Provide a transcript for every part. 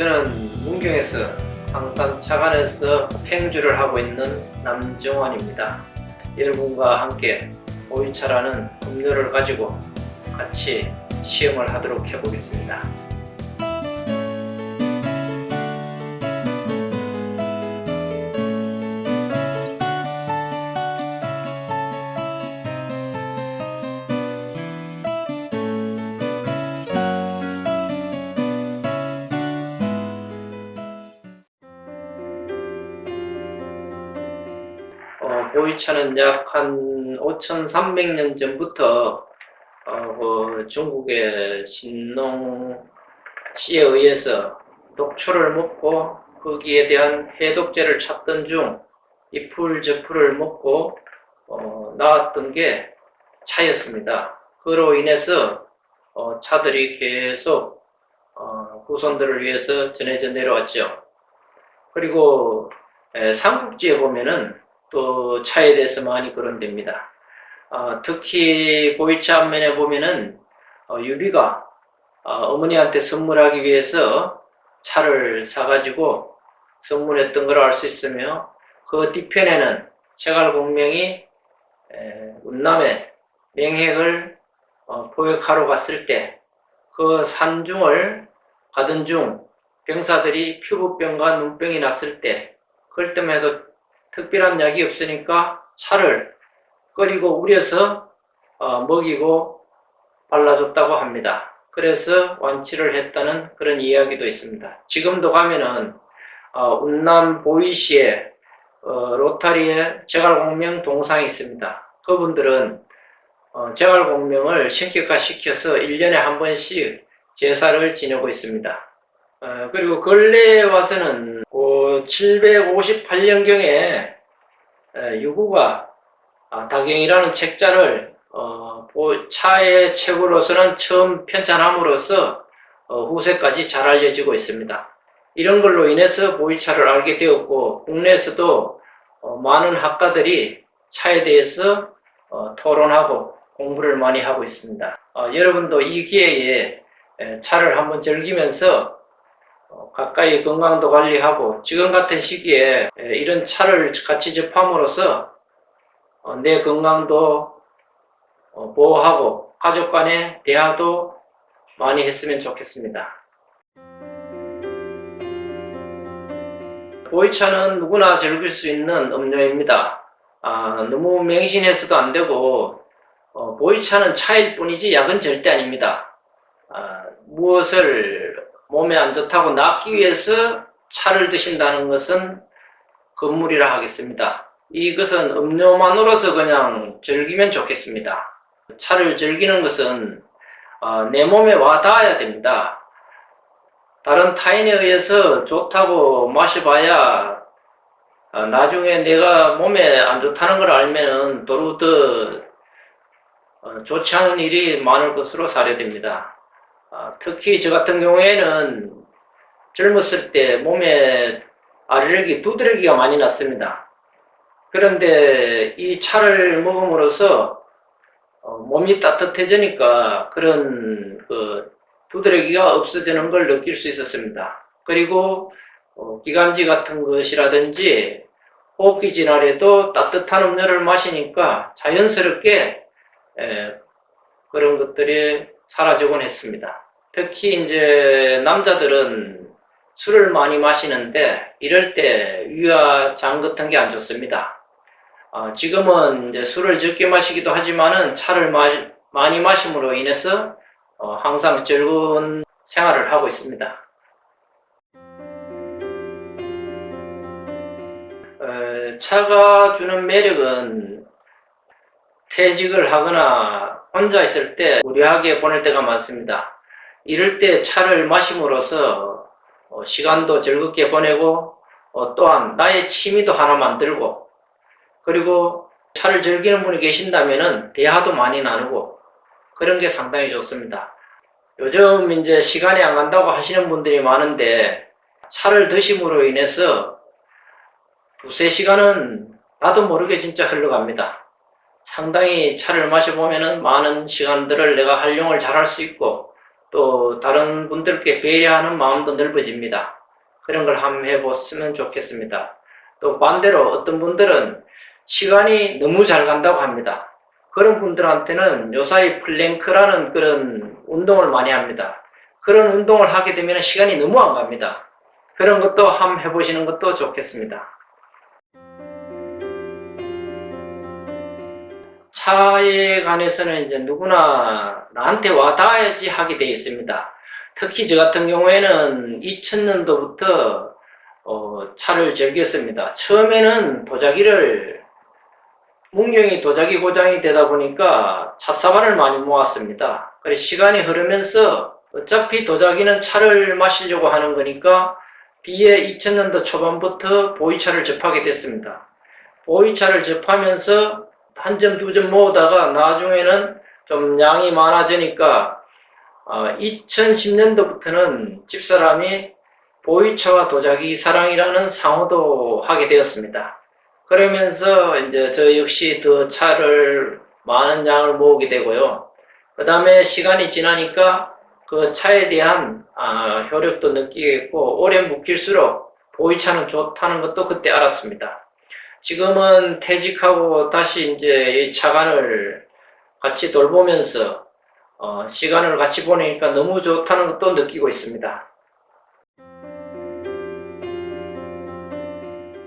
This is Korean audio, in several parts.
저는 문경에서 상산 차관에서 행주를 하고 있는 남정환입니다. 여러분과 함께 오이차라는 음료를 가지고 같이 시험을 하도록 해보겠습니다. 어, 보이차는 약 한 5,300년 전부터 어, 그 중국의 신농 씨에 의해서 독초를 먹고 거기에 대한 해독제를 찾던 중 이 풀 저 풀을 먹고 어, 나왔던 게 차였습니다. 그로 인해서 어, 차들이 계속 어, 후손들을 위해서 전해져 내려왔죠. 그리고 에, 삼국지에 보면은 또 차에 대해서 많이 거론됩니다. 어, 특히 보이차 앞면에 보면은 어, 유비가 어, 머니한테 선물하기 위해서 차를 사가지고 선물했던 걸 알 수 있으며 그 뒤편에는 제갈 공명이 에, 운남에 맹핵을 어, 포획하러 갔을 때 그 산중을 가던 중 병사들이 피부병과 눈병이 났을 때 그럴 때만 해도 특별한 약이 없으니까 차를 끓이고 우려서 어, 먹이고 발라줬다고 합니다. 그래서 완치를 했다는 그런 이야기도 있습니다. 지금도 가면은 어, 운남 보이시에 어, 로타리에 제갈공명 동상이 있습니다. 그분들은 어, 제갈공명을 신격화시켜서 1년에 한 번씩 제사를 지내고 있습니다. 어, 그리고 근래에 와서는 758년경에 유구가 아, 다경이라는 책자를 어, 보- 차의 책으로서는 처음 편찬함으로써 어, 후세까지 잘 알려지고 있습니다. 이런 걸로 인해서 보이차를 알게 되었고 국내에서도 어, 많은 학가들이 차에 대해서 어, 토론하고 공부를 많이 하고 있습니다. 어, 여러분도 이 기회에 에, 차를 한번 즐기면서 어, 가까이 건강도 관리하고 지금 같은 시기에 에, 이런 차를 같이 접함으로써 어, 내 건강도 어, 보호하고 가족 간의 대화도 많이 했으면 좋겠습니다. 보이차는 누구나 즐길 수 있는 음료입니다. 아, 너무 맹신해서도 안 되고 어, 보이차는 차일 뿐이지 약은 절대 아닙니다. 아, 무엇을 몸에 안 좋다고 낫기 위해서 차를 드신다는 것은 건물이라 하겠습니다. 이것은 음료만으로서 그냥 즐기면 좋겠습니다. 차를 즐기는 것은 어, 내 몸에 와 닿아야 됩니다. 다른 타인에 의해서 좋다고 마셔봐야 어, 나중에 내가 몸에 안 좋다는 걸 알면은 도로 더 어, 좋지 않은 일이 많을 것으로 사례됩니다. 아, 특히 저 같은 경우에는 젊었을 때 몸에 알레르기, 두드러기가 많이 났습니다. 그런데 이 차를 먹음으로써 어, 몸이 따뜻해지니까 그런 그 두드러기가 없어지는 걸 느낄 수 있었습니다. 그리고 어, 기관지 같은 것이라든지 호흡기 질환에도 따뜻한 음료를 마시니까 자연스럽게 에, 그런 것들이 사라지곤 했습니다. 특히 이제 남자들은 술을 많이 마시는데 이럴 때 위와 장 같은 게 안 좋습니다. 어, 지금은 이제 술을 적게 마시기도 하지만은 차를 마, 많이 마심으로 인해서 어, 항상 즐거운 생활을 하고 있습니다. 어, 차가 주는 매력은 퇴직을 하거나 혼자 있을 때 무리하게 보낼 때가 많습니다. 이럴 때 차를 마심으로써 어, 시간도 즐겁게 보내고 어, 또한 나의 취미도 하나 만들고 그리고 차를 즐기는 분이 계신다면은 대화도 많이 나누고 그런 게 상당히 좋습니다. 요즘 이제 시간이 안 간다고 하시는 분들이 많은데 차를 드심으로 인해서 두세 시간은 나도 모르게 진짜 흘러갑니다. 상당히 차를 마셔보면은 많은 시간들을 내가 활용을 잘 할 수 있고 또 다른 분들께 배려하는 마음도 넓어집니다. 그런 걸 한번 해봤으면 좋겠습니다. 또 반대로 어떤 분들은 시간이 너무 잘 간다고 합니다. 그런 분들한테는 요사이 플랭크라는 그런 운동을 많이 합니다. 그런 운동을 하게 되면 시간이 너무 안 갑니다. 그런 것도 한번 해보시는 것도 좋겠습니다. 차에 관해서는 이제 누구나 나한테 와닿아야지 하게 되어 있습니다. 특히 저 같은 경우에는 2000년도부터 어, 차를 즐겼습니다. 처음에는 도자기를 문경이 도자기 고장이 되다 보니까 찻사발을 많이 모았습니다. 그래 시간이 흐르면서 어차피 도자기는 차를 마시려고 하는 거니까 뒤에 2000년도 초반부터 보이차를 접하게 됐습니다. 보이차를 접하면서 한 점, 두 점 모으다가 나중에는 좀 양이 많아지니까 어, 2010년도부터는 집사람이 보이차와 도자기 사랑이라는 상호도 하게 되었습니다. 그러면서 이제 저 역시 더 차를 많은 양을 모으게 되고요. 그 다음에 시간이 지나니까 그 차에 대한 아, 효력도 느끼겠고 오래 묵힐수록 보이차는 좋다는 것도 그때 알았습니다. 지금은 퇴직하고 다시 이제 이 차관을 같이 돌보면서 어, 시간을 같이 보내니까 너무 좋다는 것도 느끼고 있습니다.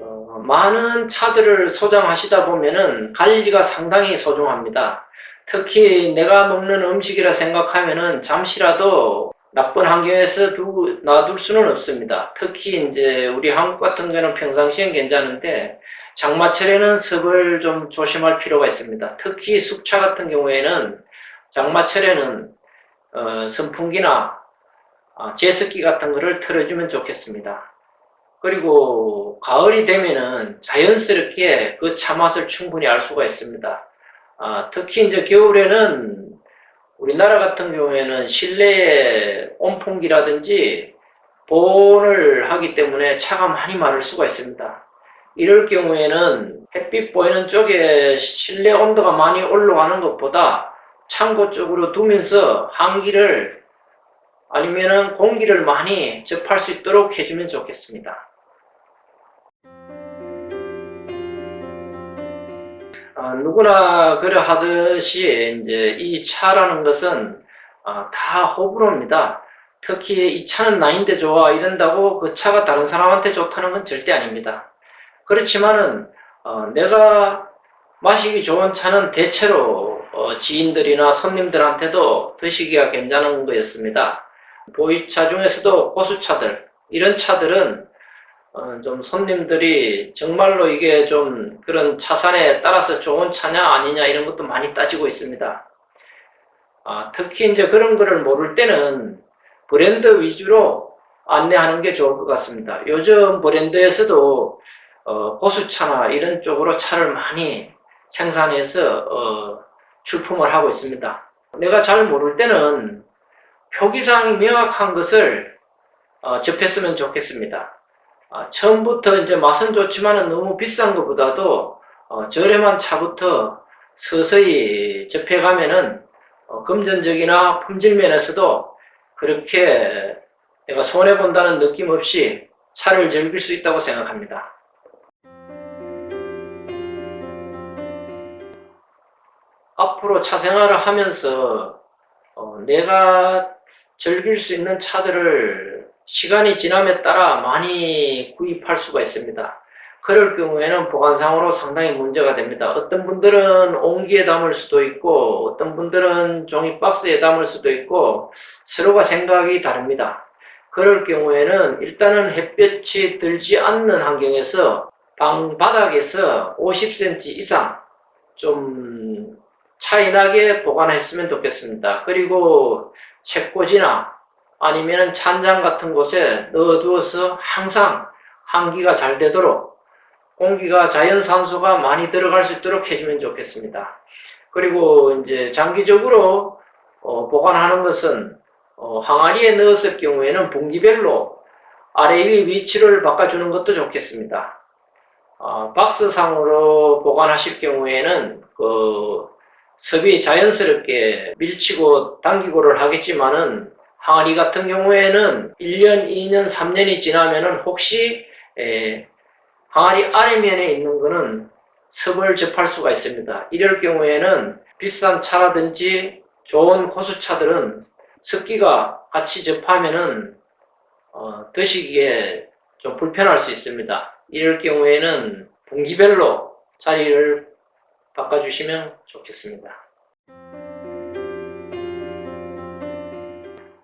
어, 많은 차들을 소장하시다 보면은 관리가 상당히 소중합니다. 특히 내가 먹는 음식이라 생각하면은 잠시라도 나쁜 환경에서 두고 놔둘 수는 없습니다. 특히 이제 우리 한국 같은 경우는 평상시엔 괜찮은데 장마철에는 습을 좀 조심할 필요가 있습니다. 특히 숙차 같은 경우에는 장마철에는 어, 선풍기나 어, 제습기 같은 거를 틀어주면 좋겠습니다. 그리고 가을이 되면은 자연스럽게 그 차 맛을 충분히 알 수가 있습니다. 아, 특히 이제 겨울에는 우리나라 같은 경우에는 실내에 온풍기라든지 보온을 하기 때문에 차가 많이 마를 수가 있습니다. 이럴 경우에는 햇빛 보이는 쪽에 실내 온도가 많이 올라가는 것보다 창고 쪽으로 두면서 한기를 아니면은 공기를 많이 접할 수 있도록 해주면 좋겠습니다. 아, 누구나 그래 하듯이 이제 이 차라는 것은 아, 다 호불호입니다. 특히 이 차는 나인데 좋아 이런다고 그 차가 다른 사람한테 좋다는 건 절대 아닙니다. 그렇지만은 어, 내가 마시기 좋은 차는 대체로 어, 지인들이나 손님들한테도 드시기가 괜찮은 거였습니다. 보이차 중에서도 고수차들 이런 차들은 어, 좀 손님들이 정말로 이게 좀 그런 차산에 따라서 좋은 차냐 아니냐 이런 것도 많이 따지고 있습니다. 아, 특히 이제 그런 거를 모를 때는 브랜드 위주로 안내하는 게 좋을 것 같습니다. 요즘 브랜드에서도 어, 고수차나 이런 쪽으로 차를 많이 생산해서 어, 출품을 하고 있습니다. 내가 잘 모를 때는 표기상 명확한 것을 어, 접했으면 좋겠습니다. 아, 처음부터 이제 맛은 좋지만은 너무 비싼 것보다도 어, 저렴한 차부터 서서히 접해가면은 어, 금전적이나 품질 면에서도 그렇게 내가 손해 본다는 느낌 없이 차를 즐길 수 있다고 생각합니다. 앞으로 차 생활을 하면서 어, 내가 즐길 수 있는 차들을 시간이 지남에 따라 많이 구입할 수가 있습니다. 그럴 경우에는 보관상으로 상당히 문제가 됩니다. 어떤 분들은 온기에 담을 수도 있고, 어떤 분들은 종이 박스에 담을 수도 있고, 서로가 생각이 다릅니다. 그럴 경우에는 일단은 햇볕이 들지 않는 환경에서 방 바닥에서 50cm 이상 좀 차이 나게 보관했으면 좋겠습니다. 그리고 책꽂이나 아니면 찬장 같은 곳에 넣어두어서 항상 환기가 잘 되도록 공기가 자연산소가 많이 들어갈 수 있도록 해주면 좋겠습니다. 그리고 이제 장기적으로 어, 보관하는 것은 어, 항아리에 넣었을 경우에는 분기별로 아래 위 위치를 바꿔주는 것도 좋겠습니다. 어, 박스상으로 보관하실 경우에는 그 섭이 자연스럽게 밀치고 당기고를 하겠지만은 항아리 같은 경우에는 1년, 2년, 3년이 지나면은 혹시 에, 항아리 아래면에 있는 거는 섭을 접할 수가 있습니다. 이럴 경우에는 비싼 차라든지 좋은 고수차들은 습기가 같이 접하면은 어, 드시기에 좀 불편할 수 있습니다. 이럴 경우에는 분기별로 자리를 바꿔주시면 좋겠습니다.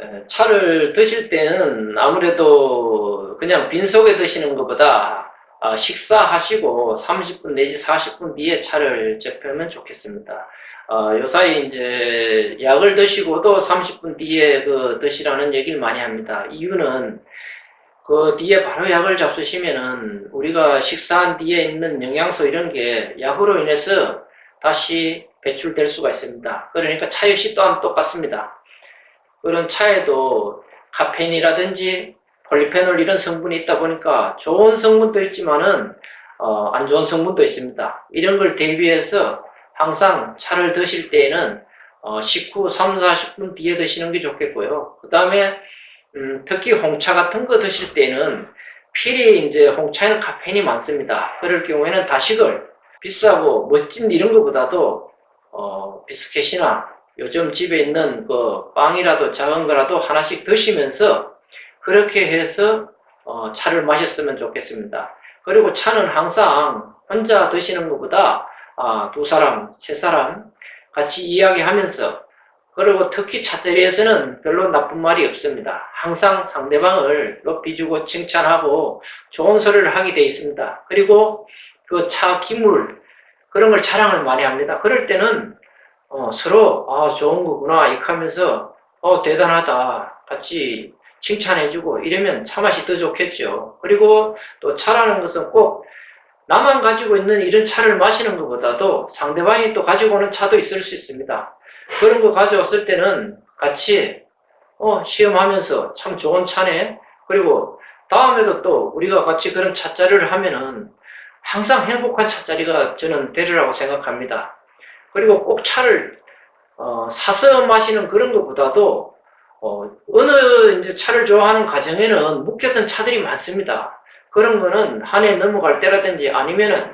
에, 차를 드실 때는 아무래도 그냥 빈속에 드시는 것보다 아, 식사하시고 30분 내지 40분 뒤에 차를 접하면 좋겠습니다. 어, 요사이 이제 약을 드시고도 30분 뒤에 그 드시라는 얘기를 많이 합니다. 이유는 그 뒤에 바로 약을 잡수시면은 우리가 식사한 뒤에 있는 영양소 이런 게 약으로 인해서 다시 배출될 수가 있습니다. 그러니까 차 역시 또한 똑같습니다. 그런 차에도 카페인이라든지 폴리페놀 이런 성분이 있다 보니까 좋은 성분도 있지만은 어, 안 좋은 성분도 있습니다. 이런 걸 대비해서 항상 차를 드실 때에는 어, 식후 3, 40분 뒤에 드시는 게 좋겠고요. 그 다음에 음, 특히 홍차 같은 거 드실 때는 필히 이제 홍차에는 카페인이 많습니다. 그럴 경우에는 다식을 비싸고 멋진 이런 것보다도 어, 비스켓이나 요즘 집에 있는 그 빵이라도 작은 거라도 하나씩 드시면서 그렇게 해서 어, 차를 마셨으면 좋겠습니다. 그리고 차는 항상 혼자 드시는 것보다 아, 두 사람, 세 사람 같이 이야기하면서 그리고 특히 차자리에서는 별로 나쁜 말이 없습니다. 항상 상대방을 높이 주고 칭찬하고 좋은 소리를 하게 되어 있습니다. 그리고 그 차 기물 그런 걸 자랑을 많이 합니다. 그럴 때는 어, 서로 아 좋은 거구나 이렇게 하면서 어 대단하다 같이 칭찬해주고 이러면 차 맛이 더 좋겠죠. 그리고 또 차라는 것은 꼭 나만 가지고 있는 이런 차를 마시는 것보다도 상대방이 또 가지고 오는 차도 있을 수 있습니다. 그런 거 가져왔을 때는 같이 어, 시험하면서 참 좋은 차네. 그리고 다음에도 또 우리가 같이 그런 차자리를 하면은 항상 행복한 차자리가 저는 되리라고 생각합니다. 그리고 꼭 차를 어, 사서 마시는 그런 것보다도 어, 어느 이제 차를 좋아하는 가정에는 묵혔던 차들이 많습니다. 그런 거는 한 해 넘어갈 때라든지 아니면은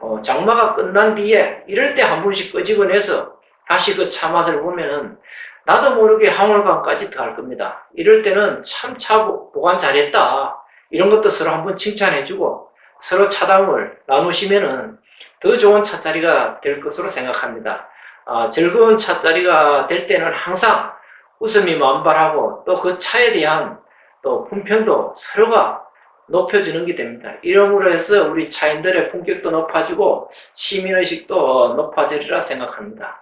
어, 장마가 끝난 뒤에 이럴 때한 번씩 끄집어내서 다시 그 차 맛을 보면은 나도 모르게 항월감까지 더할 겁니다. 이럴 때는 참 차 보관 잘했다. 이런 것도 서로 한번 칭찬해주고 서로 차담을 나누시면은 더 좋은 차자리가 될 것으로 생각합니다. 아, 즐거운 차자리가 될 때는 항상 웃음이 만발하고 또 그 차에 대한 또 품평도 서로가 높여주는 게 됩니다. 이러므로 해서 우리 차인들의 품격도 높아지고 시민의식도 높아지리라 생각합니다.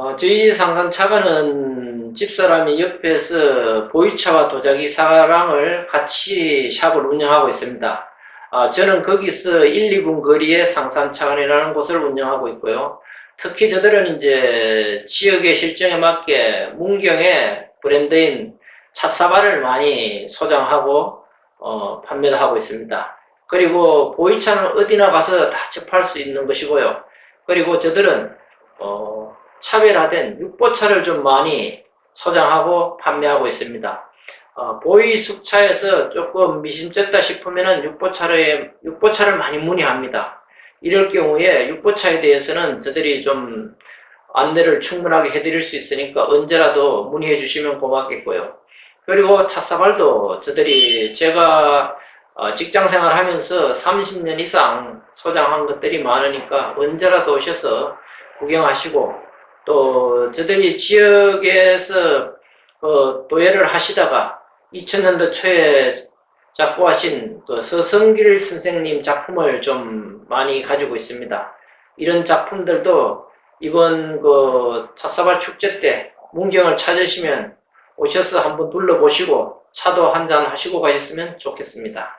어, 저희 상산차가는 집사람이 옆에서 보이차와 도자기 사랑을 같이 샵을 운영하고 있습니다. 아, 저는 거기서 1, 2분 거리에 상산차관이라는 곳을 운영하고 있고요. 특히 저들은 이제 지역의 실정에 맞게 문경의 브랜드인 찻사발을 많이 소장하고 어, 판매도 하고 있습니다. 그리고 보이차는 어디나 가서 다 접할 수 있는 것이고요. 그리고 저들은 어, 차별화된 육보차를 좀 많이 소장하고 판매하고 있습니다. 어, 보이 숙차에서 조금 미심쩍다 싶으면은 육보차를 육보차를 많이 문의합니다. 이럴 경우에 육보차에 대해서는 저들이 좀 안내를 충분하게 해드릴 수 있으니까 언제라도 문의해 주시면 고맙겠고요. 그리고 찻사발도 저들이 제가 어, 직장 생활 하면서 30년 이상 소장한 것들이 많으니까 언제라도 오셔서 구경하시고 또 저들이 지역에서 어, 도예를 하시다가 2000년도 초에 작고하신 그 서성길 선생님 작품을 좀 많이 가지고 있습니다. 이런 작품들도 이번 그 찻사발 축제 때 문경을 찾으시면 오셔서 한번 둘러보시고 차도 한잔 하시고 가셨으면 좋겠습니다.